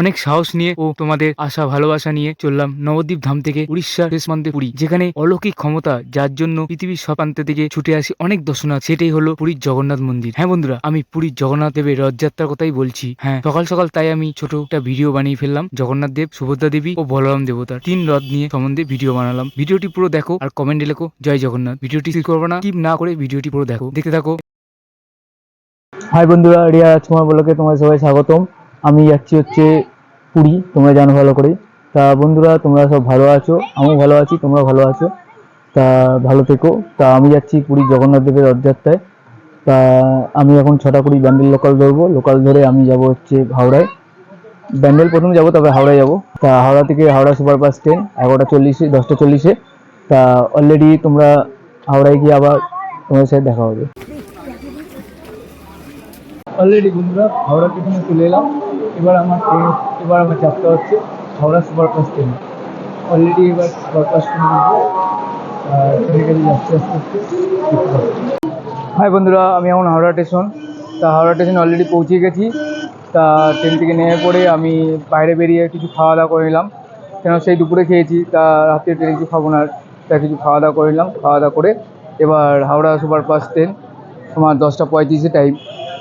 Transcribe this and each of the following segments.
অনেক সাহস নিয়ে ও তোমাদের আশা, ভালোবাসা নিয়ে চললাম নবদ্বীপ ধাম থেকে উড়িষ্যার শেষ পুরী, যেখানে অলৌকিক ক্ষমতা, যার জন্য পৃথিবীর সব প্রান্ত থেকে ছুটে আসি অনেক দর্শনার্থী। সেটাই হলো পুরীর জগন্নাথ মন্দির। হ্যাঁ বন্ধুরা, আমি পুরীর জগন্নাথ দেবের রথযাত্রার কথাই বলছি। হ্যাঁ সকাল সকাল তাই আমি ছোট একটা ভিডিও বানিয়ে ফেললাম। জগন্নাথ দেব, সুভদ্রা দেবী ও বলরাম দেবতার তিন রথ নিয়ে সম্বন্ধে ভিডিও বানালাম। ভিডিওটি পুরো দেখো আর কমেন্টে লেখো, জয় জগন্নাথ। ভিডিওটি স্কিপ করব না, স্কিপ না করে ভিডিওটি পুরো দেখো। দেখতে থাকো। হাই বন্ধুরা, রিয়া রাজকুমার বলোকে তোমার সবাই স্বাগতম। আমি যাচ্ছি হচ্ছে পুরী, তোমরা জানো ভালো করে। তা বন্ধুরা, তোমরা সব ভালো আছো? আমিও ভালো আছি তোমরা ভালো আছো? তা ভালো থেকো। তা আমি যাচ্ছি পুরী জগন্নাথ দেবের রথযাত্রায়। তা আমি এখন ছটা কুড়ি ব্যান্ডেল লোকাল ধরবো। লোকাল ধরে আমি যাব হচ্ছে হাওড়ায়। ব্যান্ডেল প্রথমে যাব তবে হাওড়ায় যাব। তা হাওড়া থেকে হাওড়া সুপারফাস্ট ট্রেন এগারোটা চল্লিশে, দশটা চল্লিশে। তা অলরেডি তোমরা হাওড়ায় গিয়ে আবার তোমার সাথে দেখা হবে। অলরেডি বন্ধুরা, হাওড়া স্টেশনে চলে এলাম। এবার আমার ট্রেন এবার আমার যাত্রা হচ্ছে হাওড়া সুপারফাস্ট ট্রেন অলরেডি এবার সুপারফাস্ট ট্রেন উঠবো আস্তে আস্তে হাই বন্ধুরা, আমি এখন হাওড়া স্টেশন। তা হাওড়া স্টেশন অলরেডি পৌঁছে গেছি। তা ট্রেন থেকে নেমে পড়ে আমি বাইরে বেরিয়ে কিছু খাওয়া দাওয়া করে নিলাম। কেন সেই দুপুরে খেয়েছি, তা রাত্রে ট্রেনে কিছু খাব না তা কিছু খাওয়া দাওয়া করে নিলাম। খাওয়া দাওয়া করে এবার হাওড়া সুপারফাস্ট ট্রেন তোমার দশটা পঁয়ত্রিশে টাইম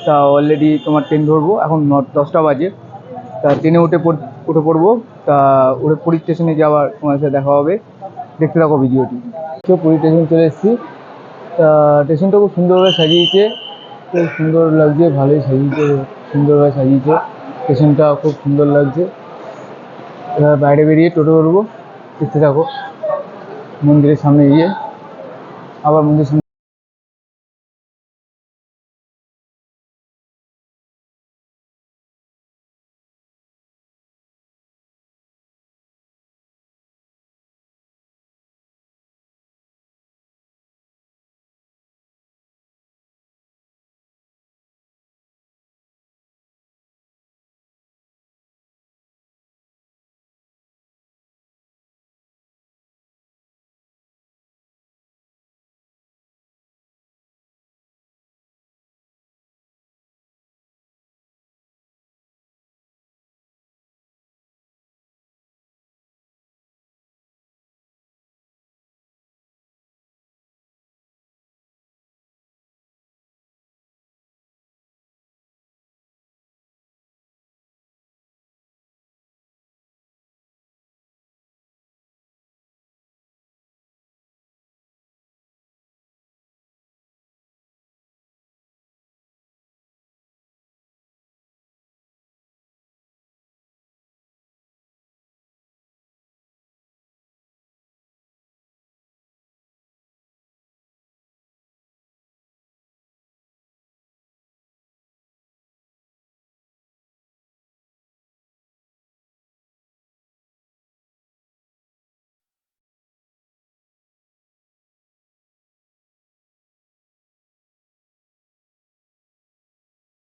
তা অলরেডি তোমার ট্রেন ধরবো। এখন দশটা বাজে। তা ট্রেনে উঠে উঠে পড়ব। তা উঠে পুরী স্টেশনে আবার তোমার সাথে দেখা হবে। দেখতে থাকো ভিডিওটি। তো পুরী স্টেশন চলে এসেছি। তা স্টেশনটা খুব সুন্দরভাবে সাজিয়েছে। খুব সুন্দর লাগছে, ভালোই সাজিয়েছে, সুন্দরভাবে সাজিয়েছে। স্টেশনটা খুব সুন্দর লাগছে। এবার বাইরে বেরিয়ে টোটো ধরবো। দেখতে থাকো। মন্দিরের সামনে গিয়ে। আবার মন্দিরের সামনে